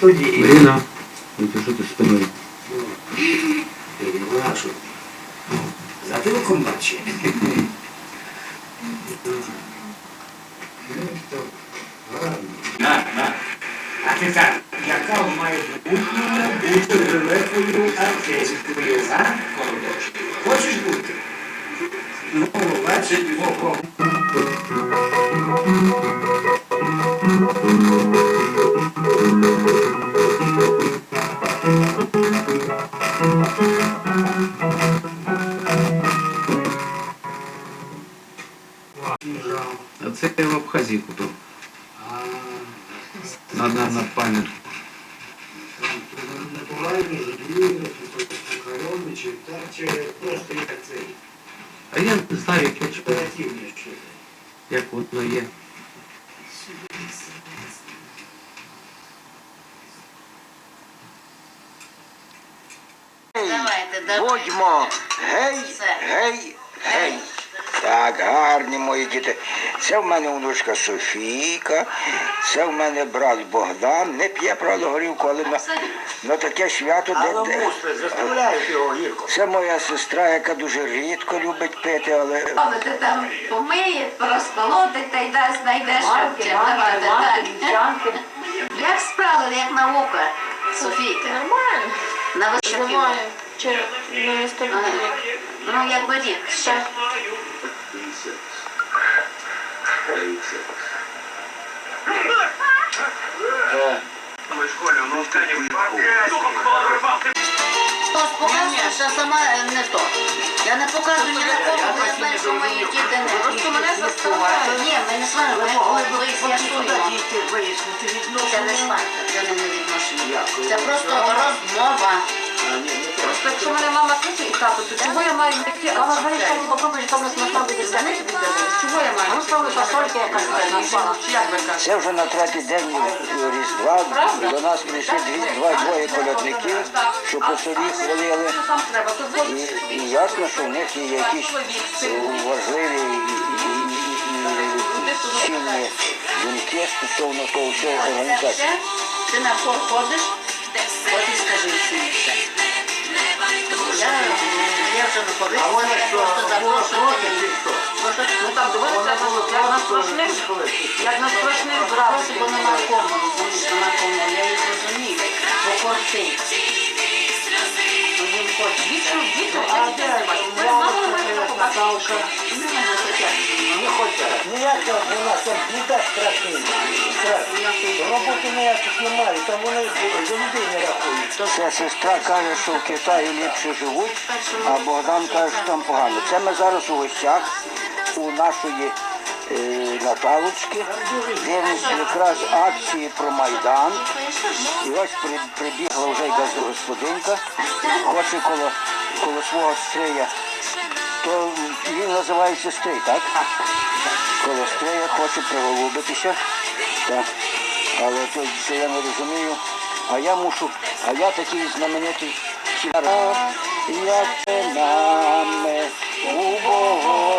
тоді. ну ти що ти спиною? Вона що? Затилком бачить. На, на. А ти так, яка має бути великою артисткою, а? Хочеш бути? Ну, бачиш, око. А Натуральні, живі, коровичі, так, чи просто як цей, А я не знаю, оперативне щось. як воно є. Мої діти. Це в мене внучка Софійка, це в мене брат Богдан. Не п'є, правда, горілку, але на, на таке свято, де, де. його гірко. Це моя сестра, яка дуже рідко любить пити, але Але ти там помиє, розколотить та й дасть, знайдеш, Як справи, як наука, Софійка? Нормально. На високій. Через. Ну, як би рік. Ще. Хтось показує, що сама не то. Я не показую ні на кого, бо я знаю, що мої діти не. Просто. Ні, ми не сваримо, ми коли з'ясуємо. Це не сварка, це не відношення. Це просто розмова. Просто якщо мене мама кличе і тато, то чого я маю йти? А вона говорить, що ти попробуєш, там нас насправді не знає, Чого я маю? Ну, справді, фасолька якась назвала. Як ви кажете? це вже на третій день Різдва. До нас прийшли дві- два двоє колядників, що по селі хвалили. Що там треба? То ви І, і ясно, що в них є якісь е, важливі і, і, і, і, і цінні думки стосовно того всього організації. Ти на хор ходиш, от і скажи я просто запрошую. Ну там дивилися, як на страшних, як на страшних зразу. Просто бо нема кому, розумієш, нема кому, я їх розумію. А де? Ну, не хочуть. Ніякого вона там не так страшний. Роботи ніяких немає, там вони за людей не рахують. Ця сестра каже, що в Китаї ліпше живуть, а Богдан каже, що там погано. Це ми зараз у гостях у нашої е, Наталочки. Дивимося якраз акції про Майдан. І ось прибігла вже господинка, хоче коло, коло свого стрия. То він називається стрий, так? Коло стрия хоче приголубитися. Так. Але то, то я не розумію. А я мушу, а я такий знаменитий. Як ти нами убоговися,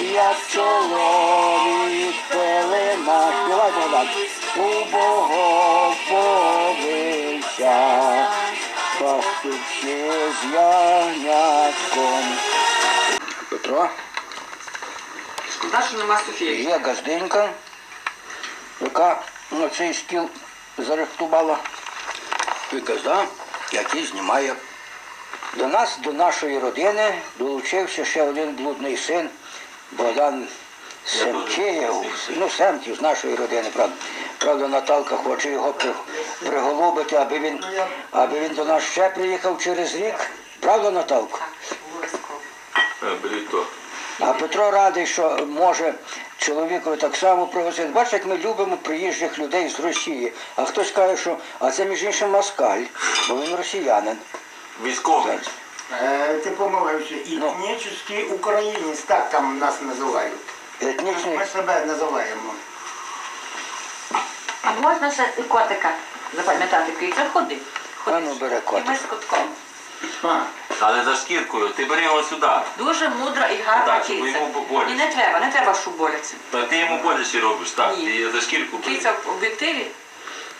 як чоловік пелена, співай Богдан, убоговися, пастушки з ягнятком. Петро? Шкода, що нема Софії. Є газдинка, яка на цей стіл зарихтувала і газда, який знімає. До нас, до нашої родини, долучився ще один блудний син Богдан Семчеєв, ну Семтів з нашої родини, правда. Правда, Наталка хоче його приголубити, аби він, аби він до нас ще приїхав через рік. Правда, Наталко? А Петро радий, що може чоловікові так само пригласити. Бачите, як ми любимо приїжджих людей з Росії. А хтось каже, що а це між іншим москаль, бо він росіянин. Військовий. Е, Ти помилився. Етнічний українець, так там нас називають. Етнічний. Ми себе називаємо. А можна ще і котика запам'ятати, який це ходить? А ну, бери І ми з котком. Але за шкіркою, ти бери його сюди. Дуже мудра і гарна Так, щоб киця. йому боляче. І не треба, не треба, щоб боляться. Та ти йому боляче робиш, так. Ні. Ти за шкірку бери. Киця в об'єктиві,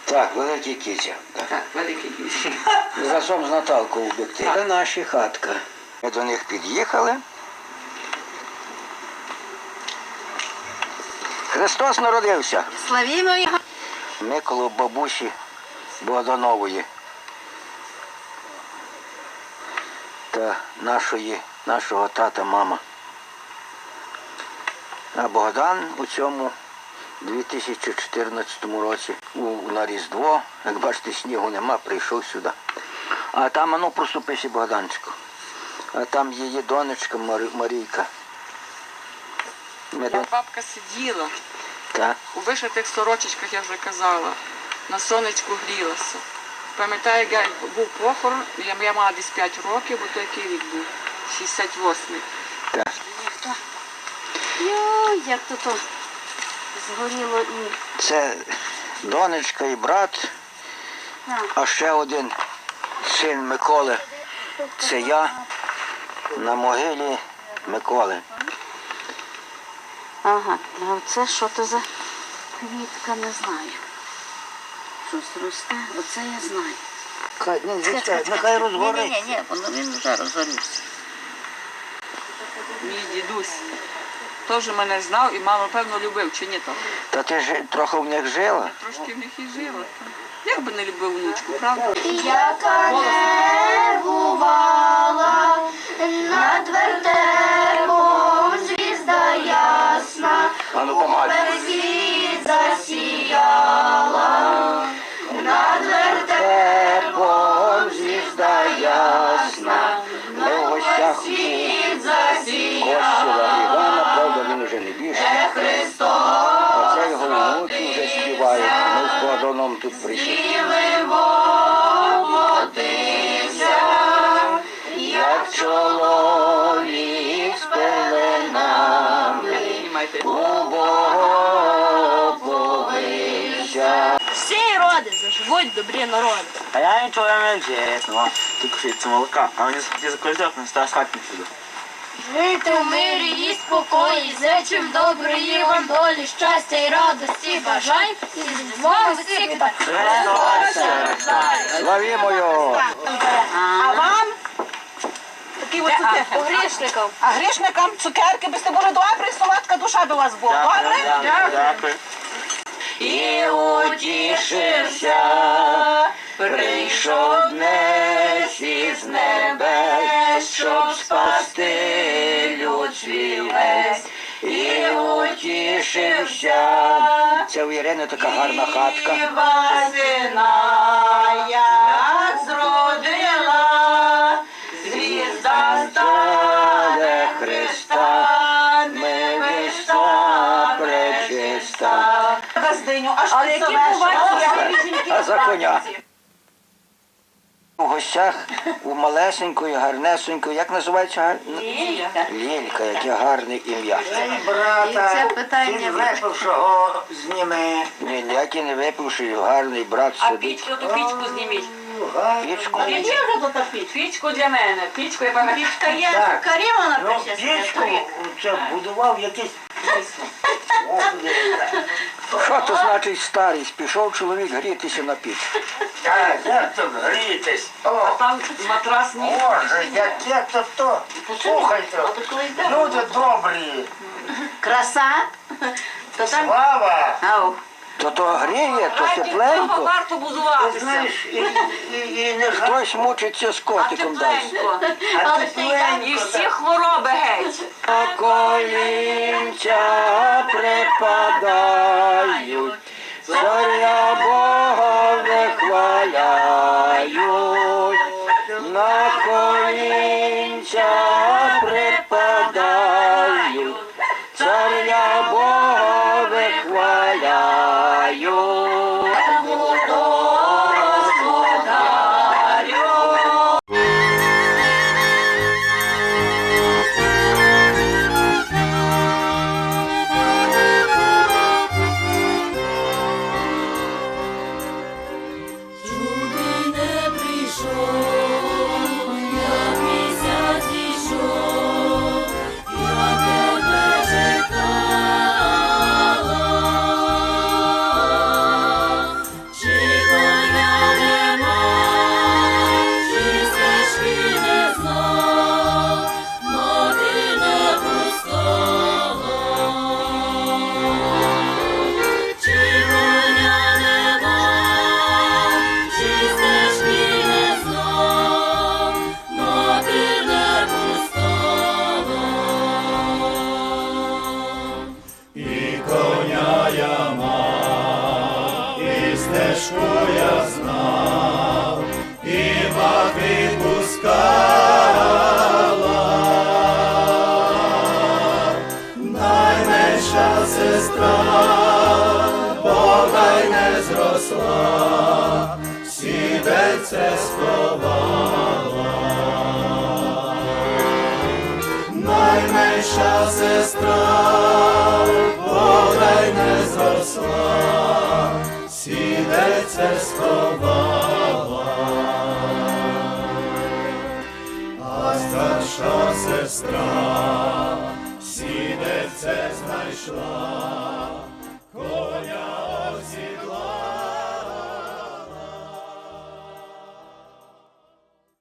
Так, великий киця. Так. так, великий киця. Разом з Наталкою в об'єктиві. Це наша хатка. Ми до них під'їхали. Христос народився. Славімо його. Ми коло бабусі Богданової та нашої, нашого тата, мама. А Богдан у цьому 2014 році у, на Різдво, як бачите, снігу нема, прийшов сюди. А там, ну проступися Богданчику. А там її донечка Марійка. До... Бабка сиділа Так. у вишитих сорочечках, я вже казала, на сонечку грілася. Пам'ятаю, як був похорон, я, я мала десь 5 років, бо той який рік був, 68-й. Так. Йой, як тут згоріло. Це донечка і брат, а ще один син Миколи. Це я на могилі Миколи. Ага, а оце що то за квітка, не знаю. Щось росте, оце я знаю. Хай, ні, звичайно, нехай розгорить. Ні, ні, ні, воно він вже розгорівся. Мій дідусь теж мене знав і мало певно любив, чи ні то? Та ти ж трохи в них жила. Трошки в них і жила. Як би не любив внучку, правда? Яка не бувала над вертепом А ну засіяла, над Тепом звізда ясна, в гостях світ засіяла, Івана, правда, він уже не більше. А це його внуки вже співають. Ми з Богданом тут прийшли. Як чоловік з роди заживуть добрі народи. А я ничего не интересного, только что молока. А мне захотелось закольцов, но стало спать не сюда. Жити в мирі і спокої, зичим доброї вам долі, щастя і радості бажань, і з вами всіх вітаю. Славімо його! А вам? Такі ось цукерки. Грішникам. А грішникам цукерки, би були добрі, солодка душа до вас була. Добре? Дякую. І утішився, прийшов днес із небес, щоб спасти людський весь. І утішився. Це у Ірини така гарна хатка. Сина як Але які бувають А за коня. У гостях у малесенької, гарнесенької, як називається гар- Лілька, яке гарне ім'я. Брата, І це питання випившого зніме. Ні, ніякий не випивши, гарний брат А сидить. пічку, то пічку зніміть. Пічку. Пічку для мене. Пічку, я пам'ятаю. Пічка є. Так. Каріма Ну, пічку це будував якийсь. То значить старість? Пішов чоловік грітися на піч. Так, як тут грітись? А там матрас матрасні. Боже, яке то то. Слухайте, люди добрі. Краса? То там. Слава! Ау. То то гріє, то Раді тепленько. варто Ти будуватися. знаєш, і, і, і не жаль, Хтось мучиться з А котиком далі. тепленько. а І тепленько. всі хвороби геть. На колінця припадають, царя Бога вихваляють, на колінця припадають, царя Бога вихваляють. tayo пускала, найменша сестра, бодай не зросла, сідельце сховала. Найменша сестра, бодай не зросла, сідельце сховала, сестра сідельце знайшла,